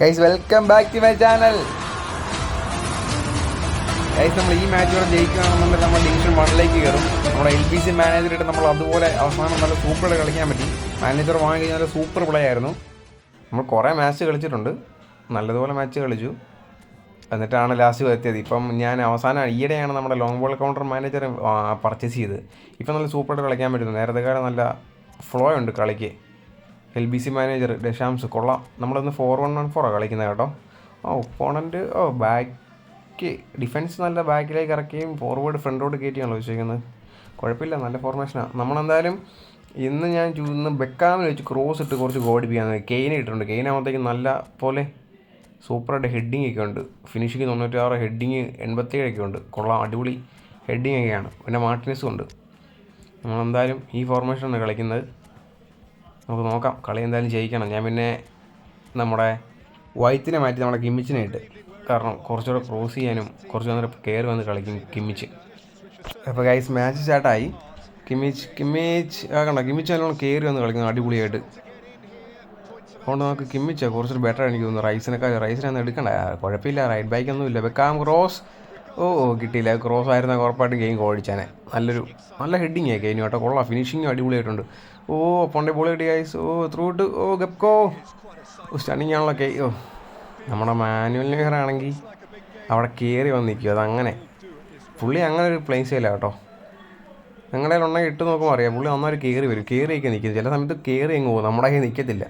Guys welcome back to my channel guys നമ്മൾ ഈ match ഇവിടെ ജയിക്കുകയാണെന്നുണ്ടെങ്കിൽ നമ്മൾ ഡിവിഷൻ വണ്ണിലേക്ക് കയറും. നമ്മുടെ എൽ ബി സി മാനേജറായിട്ട് നമ്മൾ അതുപോലെ അവസാനം നല്ല സൂപ്പർ കളിക്കാൻ പറ്റി. മാനേജർ വാങ്ങി കഴിഞ്ഞാൽ സൂപ്പർ പ്ലേ ആയിരുന്നു. നമ്മൾ കുറേ മാച്ച് കളിച്ചിട്ടുണ്ട്. നല്ലതുപോലെ മാച്ച് കളിച്ചു. എന്നിട്ടാണ് ലാസ്റ്റ് എത്തിയത്. ഇപ്പം ഞാൻ അവസാനം ഈയിടെയാണ് നമ്മുടെ long ball counter manager purchase ചെയ്ത് ഇപ്പം നല്ല സൂപ്പറായിട്ട് കളിക്കാൻ പറ്റുന്നു. നേരത്തെ കാലം നല്ല ഫ്ലോ ഉണ്ട് കളിക്ക്. എൽ ബി സി മാനേജർ ദശാംശ് കൊള്ളാം. നമ്മളൊന്ന് ഫോർ വൺ വൺ ഫോറാണ് കളിക്കുന്നത് കേട്ടോ. ആ ഒപ്പോണന്റ് ഓ ബാക്ക് ഡിഫൻസ് നല്ല ബാക്കിലേക്ക് ഇറക്കുകയും ഫോർവേഡ് ഫ്രണ്ടോട്ട് കയറ്റിയാണല്ലോ ചോദിച്ചിരിക്കുന്നത് കുഴപ്പമില്ല നല്ല ഫോർമേഷനാണ് നമ്മളെന്തായാലും ഇന്ന് ഞാൻ ഇന്ന് ബെക്കാമിൽ വെച്ച് ക്രോസ് ഇട്ട് കുറച്ച് ഗോഡിപ്പിക്കാന്ന് കെയിൻ ഇട്ടിട്ടുണ്ട്. കെയിൻ ആകുമ്പോഴത്തേക്കും നല്ല പോലെ സൂപ്പറായിട്ട് ഹെഡിങ് ഒക്കെ ഉണ്ട്. ഫിനിഷിങ് തൊണ്ണൂറ്റാറ് ഹെഡിങ് എൺപത്തേഴൊക്കെ ഉണ്ട്. കൊള്ളാം അടിപൊളി ഹെഡിങ് ഒക്കെയാണ്. പിന്നെ മാർട്ടിനസും ഉണ്ട്. നമ്മളെന്തായാലും ഈ ഫോർമേഷനാണ് കളിക്കുന്നത്. നമുക്ക് നോക്കാം കളി എന്തായാലും ജയിക്കണം. ഞാൻ പിന്നെ നമ്മുടെ വൈത്തിനെ മാറ്റി നമ്മുടെ കിമ്മിച്ചിനെ ഇട്ട്. കാരണം കുറച്ചുകൂടെ ക്രോസ് ചെയ്യാനും കുറച്ച് നേരം വന്ന് കളിക്കും കിമ്മിച്ച് അപ്പോൾ ഗൈസ് മാച്ച് സ്റ്റാർട്ടായി കിമ്മിച്ച് കിമ്മിച്ച് കണ്ടോ കിമ്മിച്ച് നല്ലോണം കയറി വന്ന് കളിക്കുന്നു അടിപൊളിയായിട്ട്. അതുകൊണ്ട് നമുക്ക് കിമ്മിച്ച കുറച്ചൊരു ബെറ്റർ എനിക്ക് തോന്നുന്നു. റൈസിനൊക്കെ റൈസിനൊന്നും എടുക്കണ്ട. കുഴപ്പമില്ല റൈറ്റ് ബൈക്ക് ഒന്നും ഇല്ല വെക്കാം ക്രോസ് ഓ കിട്ടിയില്ല. ക്രോസ് ആയിരുന്ന ഉറപ്പായിട്ട് ഗെയിം കോഴിച്ചാനെ നല്ലൊരു നല്ല ഹെഡിങ് ആയി കഴിഞ്ഞു കേട്ടോ. കൊള്ളാം. ഫിനിഷിങ്ങും അടിപൊളിയായിട്ടുണ്ട്. ഓ പൊണ്ടെ ബോൾ കിട്ടി ഗൈസ് ഓ ത്രൂട്ട് ഓ ഗപ്കോ. സ്റ്റണിങ് ആണല്ലോ കൈ ഓ. നമ്മുടെ മാനുവൽ നെഹർ ആണെങ്കിൽ അവിടെ കയറി വന്ന് നിൽക്കും അതങ്ങനെ. പുള്ളി അങ്ങനെ ഒരു പ്ലേസ് ചെയ്യില്ല കേട്ടോ. ഞങ്ങളുടെ ഉണ്ടെങ്കിൽ ഇട്ട് നോക്കുമ്പോൾ അറിയാം. പുള്ളി നന്നായി കയറി വരും. കയറിയൊക്കെ നിൽക്കും. ചില സമയത്ത് കയറി അങ്ങ് പോകും. നമ്മുടെ കയ്യിൽ നിൽക്കത്തില്ല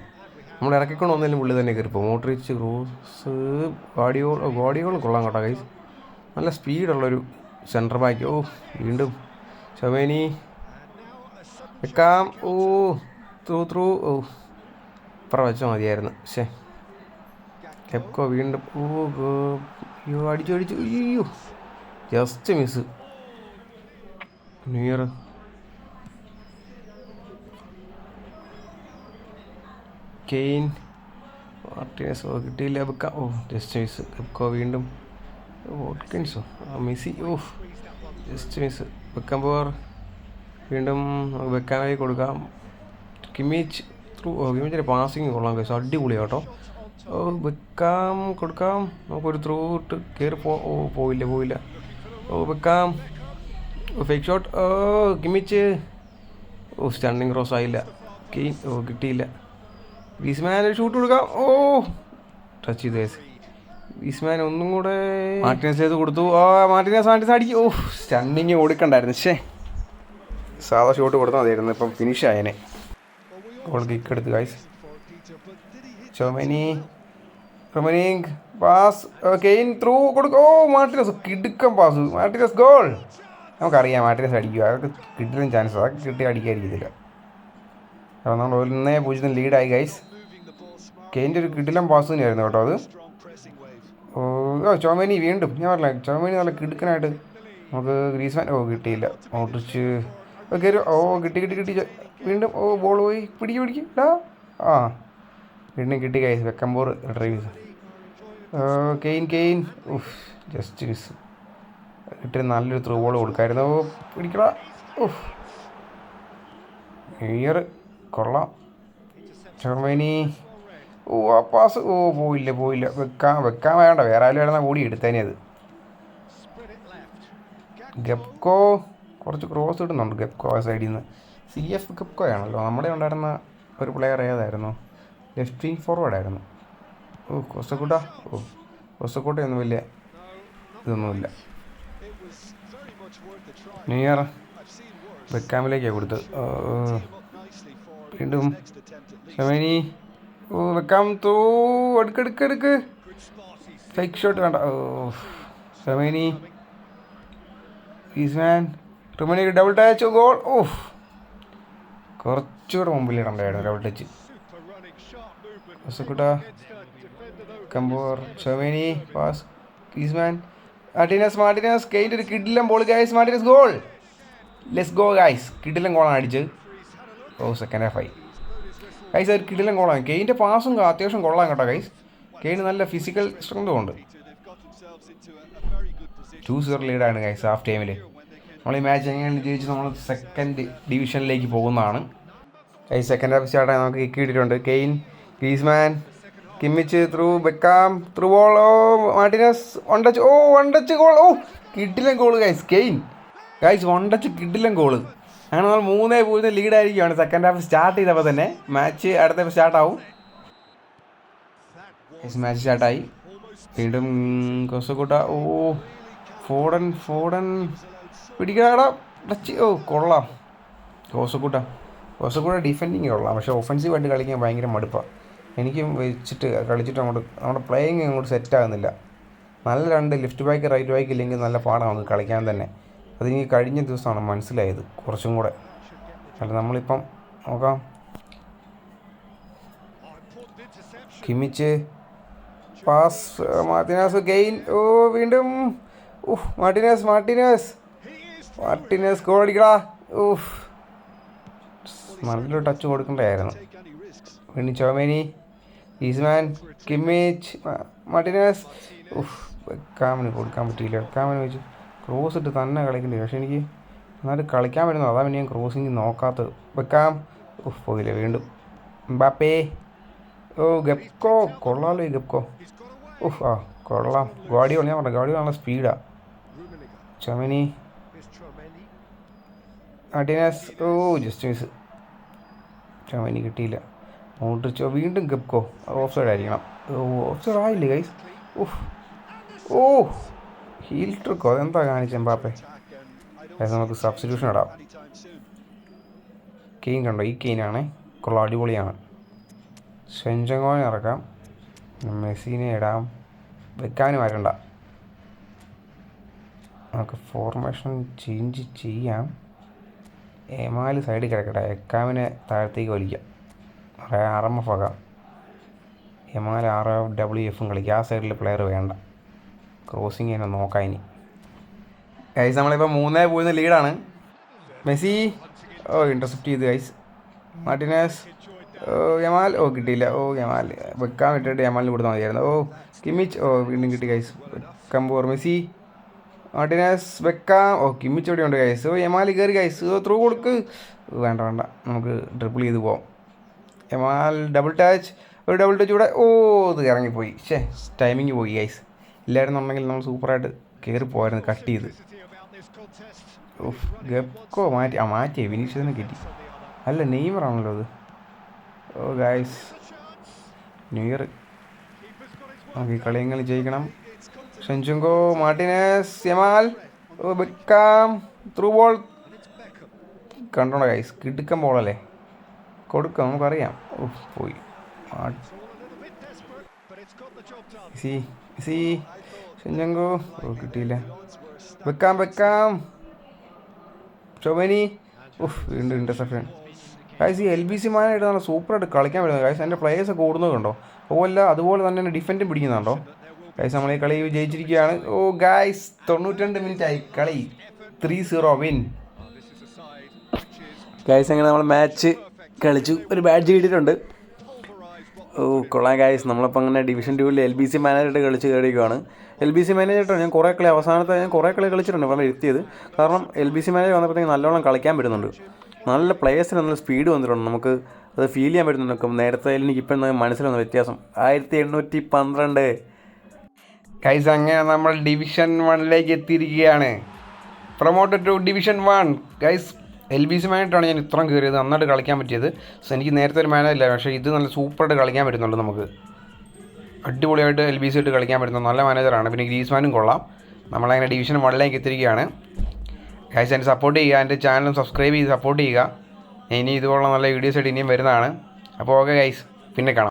നമ്മൾ ഇറക്കിക്കൊണ്ട് വന്നാലും പുള്ളി തന്നെ കയറിപ്പോൾ മോട്ടറിച്ച് ക്രൂസ് ഗാഡിയോൾ ഗാഡിയോൾ കൊള്ളാം കേട്ടോ കൈസ് നല്ല സ്പീഡുള്ളൊരു സെന്റർ ബാക്ക് ഓ വീണ്ടും. ചവേനി വെക്കാം ഓ ത്രൂ ത്രൂ ഓ ഇപ്പറ വെച്ചാൽ മതിയായിരുന്നു. ശേ കെപ്കോ വീണ്ടും. ഓ ഗോ. അയ്യോ അടിച്ചു അടിച്ചു. അയ്യോ. Just miss Neuer Kane Martinez കിട്ടിയില്ല. ബുക്ക. ഓ ജസ്റ്റ് മിസ് കെപ്കോ വീണ്ടും. വോട്ട്കിൻസോ ആ മെസ്സി ഓ ജസ്റ്റ് മിസ് ബെക്കംപോർ വീണ്ടും വെക്കാനായി കൊടുക്കാം. കിമീച്ച് ത്രൂ കിമിച്ചിന്റെ പാസിങ് കൊള്ളാം കേട്ടോ അടിപൊളിയാണ് കേട്ടോ വെക്കാം കൊടുക്കാം. നമുക്കൊരു ത്രൂ ഇട്ട് കയറി പോ ഓ പോയില്ല പോയില്ല. ഓ വെക്കാം. ഫേക്ക് ഷോട്ട് ഓ കിമിച്ച് ഓ സ്റ്റണ്ണിങ് ക്രോസ് ആയില്ല. ഓ കിട്ടിയില്ല. ബീസ്മാൻ ഷൂട്ട് കൊടുക്കാം. ഓ ടച്ച് ചെയ്ത് കേസ് ബീസ്മാൻ ഒന്നും കൂടെ മാർട്ടിനസ് ചെയ്ത് കൊടുത്തു. ആ മാർട്ടിനസ് മാർട്ടിനസ് അടിക്കും. ഓ സ്റ്റണ്ണിങ് കൊടുക്കണ്ടായിരുന്നു ശേ സാധാ ഷോട്ട് കൊടുത്താൽ മതിയായിരുന്നു. ഇപ്പം ഫിനിഷ് ആയനെ. ഗോൾ കിക്ക് എടുത്തു ഗൈസ് ചൊമനി. റൊമനിങ് പാസ് കെയിൻ ത്രൂ കൊടുക്കും. ഓ മാർട്ടിനസ്. കിടുക്കം പാസ് മാർട്ടിനസ് ഗോൾ നമുക്കറിയാം മാർട്ടിനസ് അടിക്കുക. അതൊക്കെ കിട്ടുന്ന ചാൻസ് അതൊക്കെ കിട്ടി അടിക്കാതിരിക്കത്തില്ല അപ്പോൾ നമ്മൾ ഒന്നേ പൂജ്യത്തിന് ലീഡായി ഗൈസ് കെയിന്റെ ഒരു കിടിലം പാസ് തന്നെയായിരുന്നു കേട്ടോ അത്. ഓ ചോമേനി വീണ്ടും. ഞാൻ പറഞ്ഞില്ല ചോമേനി നല്ല കിടുക്കനായിട്ട് നമുക്ക് ഗ്രീസ്മാൻ ഓ കിട്ടിയില്ല. ഓട്ടിച്ച് കയറി ഓ കിട്ടി കിട്ടി കിട്ടി. വീണ്ടും ഓ ബോൾ പോയി. പിടിക്കും പിടിക്കും. ആ. വീണ്ടും കിട്ടി കൈസ് വെക്കമ്പോർ ഡ്രൈവ് കെയിൻ കെയിൻ. ഉഫ് ജസ്റ്റ് മിസ് കിട്ടിയ നല്ലൊരു ത്രൂ ബോൾ കൊടുക്കായിരുന്നു. ഓ പിടിക്കടാ. ഉഫ്. ഇയർ കൊള്ളാം. ജർമ്മനി ഓ ആ പാസ് ഓ പോയില്ല പോയില്ല. വെക്കാൻ വെക്കാൻ വേണ്ട. വേറെ ആരും ആയിരുന്ന കൂടി എടുത്തേനെ അത്. ഗപ്കോ കുറച്ച് ക്രോസ് ഇടുന്നുണ്ട് ഗപ്കോ ആ സൈഡിൽ നിന്ന് സി എഫ് ഗപ്കോ ആണല്ലോ. നമ്മുടെ ഉണ്ടായിരുന്ന ഒരു പ്ലെയർ ഏതായിരുന്നു? ലെഫ്റ്റ് വിങ് ഫോർവേഡ് ആയിരുന്നു. ഓ കൊസക്കൂട്ട ഓ കൊസക്കൂട്ടയൊന്നും വലിയ ഇതൊന്നുമില്ല. ന്യൂ ഇയർ ബെക്കാമിലേക്കാണ് കൊടുത്തത്. വീണ്ടും ഷമേനി വെക്കാം തോ എടുക്ക് എടുക്ക് എടുക്ക്. ഫേക്ക് ഷോട്ട് വേണ്ട. ഓ റുമനിക്ക് ഡബിൾ ടച്ച് ഗോൾ ഓഫ് കുറച്ചുകൂടെ മുമ്പിൽ ഇടണ്ടായിരുന്നു ഡബിൾ ടച്ച് ഹസക്കുട്ട പാസ് ഈസ്മാൻ മാർട്ടിനസ് മാർട്ടിനസ് കെയിന്റെ ഒരു കിഡിലം ball guys Martinez goal let's go guys കിഡിലം ഗോളാണ് അടിച്ചത്. ഓ സെക്കൻഡ് ഹാഫ് ആയി. ഗൈസ് ഒരു കിടിലം കൊള്ളാം കെയിന്റെ പാസും അത്യാവശ്യം കൊള്ളാം കേട്ടോ കൈസ് കെയിന് നല്ല ഫിസിക്കൽ സ്ട്രെങ്തും ഉണ്ട്. ടു സീറോ ലീഡാണ് കൈസ് ഹാഫ് ടൈമിൽ നമ്മൾ ഈ മാച്ച് എങ്ങനെയാണ് ജയിച്ച് നമ്മൾ സെക്കൻഡ് ഡിവിഷനിലേക്ക് പോകുന്നതാണ്. കൈ സെക്കൻഡ് ഹാഫ് സ്റ്റാർട്ടായി നമുക്ക് kick Kane Griezmann Kimmich through Beckham through ball ഓ മാർട്ടിനസ് വണ്ടച്ച് ഓ ടച്ച് ഗോൾ ഓ കിഡിലൻ goal guys Kane guys touch കിഡിലൻ ഗോൾ അങ്ങനെ നമ്മൾ മൂന്നേ പൂജ്യം ലീഡായിരിക്കുകയാണ് സെക്കൻഡ് ഹാഫ് സ്റ്റാർട്ട് ചെയ്തപ്പോൾ തന്നെ മാച്ച് അടുത്ത സ്റ്റാർട്ടാവും മാച്ച് സ്റ്റാർട്ടായി വീണ്ടും കൊസുകൂട്ട. ഓ ഫോഡൻ ഫോഡൻ. പിടിക്കാടാ ടച്ച് ഓ കൊള്ളാം. കോസക്കൂട്ട കോസക്കൂട്ട ഡിഫെൻഡിങ് കൊള്ളാം. പക്ഷേ ഒഫൻസീവായിട്ട് കളിക്കാൻ ഭയങ്കര മടുപ്പാണ് എനിക്കും വെച്ചിട്ട് കളിച്ചിട്ട് അങ്ങോട്ട് നമ്മുടെ പ്ലേയിങ് അങ്ങോട്ട് സെറ്റ് ആകുന്നില്ല. നല്ല രണ്ട് ലെഫ്റ്റ് ബാക്ക് റൈറ്റ് ബാക്ക് ഇല്ലെങ്കിൽ നല്ല പാടാണ് കളിക്കാൻ തന്നെ. അതെനിക്ക് കഴിഞ്ഞ ദിവസമാണ് മനസ്സിലായത് കുറച്ചും കൂടെ. അല്ല നമ്മളിപ്പം നോക്കാം. കിമിച്ച് പാസ് മാർട്ടിനാസ് ഗെയിൻ. ഓ വീണ്ടും. ഊഹ് മാർട്ടിനാസ് മാർട്ടിനാസ്. മാർട്ടിനാസ് ഗോൾ അടിക്കടാ. ഉഫ്. നല്ലൊരു ടച്ച് കൊടുക്കണ്ടായിരുന്നു. വീണ്ടും ചോമേനി ഈസ്മാൻ കിമ്മിച്ച് മാർട്ടിനാസ്. ഉഫ് വെക്കാമിന് കൊടുക്കാൻ പറ്റിയില്ല. വെക്കാമിന് വെച്ച് ക്രോസ് ഇട്ട് തന്നെ കളിക്കുന്നുണ്ട് പക്ഷേ എനിക്ക് നന്നായിട്ട് കളിക്കാൻ പറ്റുന്നു അതാ പിന്നെ ഞാൻ ക്രോസിങ് നോക്കാത്തത്. വെക്കാം. പോയില്ല വീണ്ടും. ബാപ്പേ ഓ ഗപ്കോ. കൊള്ളാലോ ഈ ഗപ്കോ. ഓഹ് ആ കൊള്ളാം. ഗാഡിയോ ഞാൻ പറഞ്ഞു ഗാഡിയോ നല്ല സ്പീഡാ. ചമനി. അഡിനസ് ഓ ജസ്റ്റ് മിസ് ചമനി കിട്ടിയില്ല. മോട്ടിച്ചോ വീണ്ടും ഗപ്കോ. ഓഫ് സൈഡ് ആയിരിക്കണം. ഓ ഓഫ് സൈഡ് ആയില്ലേ ഗൈസ് ഓഹ് ഓ. ഹീൽ ട്രിക്കോ അതെന്താ കാണിച്ചത് എംബാപ്പെ അതായത് നമുക്ക് സബ്സ്റ്റിറ്റ്യൂഷൻ ഇടാം. കെയിൻ കണ്ടോ? ഈ കെയിനാണ് കൊള്ളാം അടിപൊളിയാണ്. സെഞ്ചങ്കോനെ ഇറക്കാം. മെസ്സീനെ ഇടാം. വെക്കാനും വരണ്ട നമുക്ക് ഫോർമേഷൻ ചേഞ്ച് ചെയ്യാം. ഏമാൽ സൈഡിൽ കിടക്കട്ടെ. എക്കാമിനെ താഴത്തേക്ക് വലിക്കാം. ആർ എം എഫ് ആക്കാം. എമാൽ ആർ എഫ് ഡബ്ല്യു എഫും കളിക്കാം. ആ സൈഡിൽ പ്ലെയർ വേണ്ട. ക്രോസിങ് തന്നെ നോക്കാം ഇനി. ഗൈസ് നമ്മളിപ്പോൾ മൂന്നേ പോയിന്ന് ലീഡാണ് മെസ്സി ഓ ഇന്റർസെപ്റ്റ് ചെയ്ത് ഗൈസ് മാർട്ടിനസ് ഓ യമാൽ ഓ കിട്ടിയില്ല. ഓ യമാൽ വെക്കാൻ വിട്ടിട്ട് യമാലിന് കൊടുത്താൽ മതിയായിരുന്നു. ഓ കിമിച്ച് ഓ വീണ്ടും കിട്ടി ഗൈസ് കമ്പോർ മെസ്സി മാർട്ടിനസ് വെക്കാം. ഓ കിമിച്ച് ഇവിടെ ഉണ്ട് ഗൈസ് ഓ യമാൽ കയറി ഗൈസ് ഓ ത്രൂ കൊടുക്ക്. വേണ്ട വേണ്ട. നമുക്ക് ട്രിപ്പിൾ ചെയ്ത് പോവാം. യമാൽ ഡബിൾ ടാച്ച് ഒരു ഡബിൾ ടച്ച് കൂടെ ഓ ഇത് ഇറങ്ങിപ്പോയി. ഷേ ടൈമിങ് പോയി ഗൈസ് ഇല്ലായിരുന്നുണ്ടെങ്കിൽ നമ്മൾ സൂപ്പറായിട്ട് കയറി പോയായിരുന്നു കട്ട് ചെയ്ത്. ഗപ്കോ മാറ്റി ആ മാറ്റിയേ വിനീഷ്യസിനെ കിട്ടി. അല്ല നെയ്മറാണല്ലോ അത്. ഓ ഗായ്സ് ന്യൂ ഇയർ നമുക്ക് ഈ കളിയങ്ങൾ ജയിക്കണം. ഷെഞ്ചുങ്കോ Martinez Yamal. Beckham. Through ball. കണ്ടോണോ guys കിടുക്കം ബോളല്ലേ കൊടുക്കാം നമുക്കറിയാം. പോയി. C C. ഷെഞ്ചങ്കോ ഓ കിട്ടിയില്ല. വെക്കാം വെക്കാം. ചൊവനി ഉഫ് വീണ്ടും ഇന്റർസെപ്ഷൻ കാഴ്ച എൽ ബി സി മാനായിട്ട് നല്ല സൂപ്പറായിട്ട് കളിക്കാൻ പറ്റുന്നത്. കാഴ്ച എന്റെ പ്ലേയേഴ്സ് ഒക്കെ ഓടുന്നത് കണ്ടോ? അതുപോലെ അതുപോലെ തന്നെ ഡിഫൻഡും പിടിക്കുന്നുണ്ടോ ഗൈസ് നമ്മൾ ഈ കളി വിജയിച്ചിരിക്കുകയാണ്. ഓ ഗായ്സ് തൊണ്ണൂറ്റിരണ്ട് മിനിറ്റ് ആയി. കളി ത്രീ സീറോ വിൻ ഗായ്സ് അങ്ങനെ നമ്മൾ മാച്ച് കളിച്ചു. ഒരു ബാറ്റ് കിട്ടിയിട്ടുണ്ട്. ഓ കൊള്ളാം ഗായ്സ് നമ്മളിപ്പോൾ അങ്ങനെ ഡിവിഷൻ ടൂവിൽ എൽ ബി സി മാനേജറായിട്ട് കളിച്ച് കയറിയിരിക്കുകയാണ് എൽ ബി സി മാനേജറായിട്ട് ഞാൻ കുറേ കളി അവസാനത്തെ ഞാൻ കുറേ കളി കളിച്ചിട്ടുണ്ട് ഇവിടെ എത്തിയത് കാരണം എൽ ബി സി മാനേജർ വന്നപ്പോഴത്തേക്ക് നല്ലോണം കളിക്കാൻ പറ്റുന്നുണ്ട്. നല്ല പ്ലേയേഴ്സിന് നല്ല സ്പീഡ് വന്നിട്ടുണ്ട്. നമുക്ക് അത് ഫീൽ ചെയ്യാൻ പറ്റുന്നുണ്ട്. നേരത്തെ എനിക്ക് ഇപ്പം വന്ന വ്യത്യാസം. ആയിരത്തി എണ്ണൂറ്റി പന്ത്രണ്ട് കൈസ് അങ്ങനെ നമ്മൾ ഡിവിഷൻ വണ്ണിലേക്ക് എത്തിയിരിക്കുകയാണ്. Promoted to division one guys L B C മാനായിട്ടാണ് ഞാൻ ഇത്രയും കയറിയത്. നന്നായിട്ട് കളിക്കാൻ പറ്റിയത്. സോ എനിക്ക് നേരത്തെ ഒരു മാനേജ് ഇല്ല. പക്ഷേ ഇത് നല്ല സൂപ്പറായിട്ട് കളിക്കാൻ പറ്റുന്നുണ്ട് നമുക്ക്. അടിപൊളിയായിട്ട് എൽ ബി സി ആയിട്ട് കളിക്കാൻ പറ്റുന്ന നല്ല മാനേജറാണ്. പിന്നെ ഗ്രീസ്മാനും കൊള്ളാം. നമ്മളങ്ങനെ ഡിവിഷൻ വണ്ണിലേക്ക് എത്തിയിരിക്കുകയാണ്. ഗൈസ് എന്നെ സപ്പോർട്ട് ചെയ്യുക. എന്റെ ചാനലും സബ്സ്ക്രൈബ് ചെയ്ത് സപ്പോർട്ട് ചെയ്യുക. ഇനി ഇതുപോലുള്ള നല്ല വീഡിയോസ് ആയിട്ട് ഇനിയും വരുന്നതാണ്. അപ്പോൾ ഓക്കെ ഗൈസ് പിന്നെ കാണാം.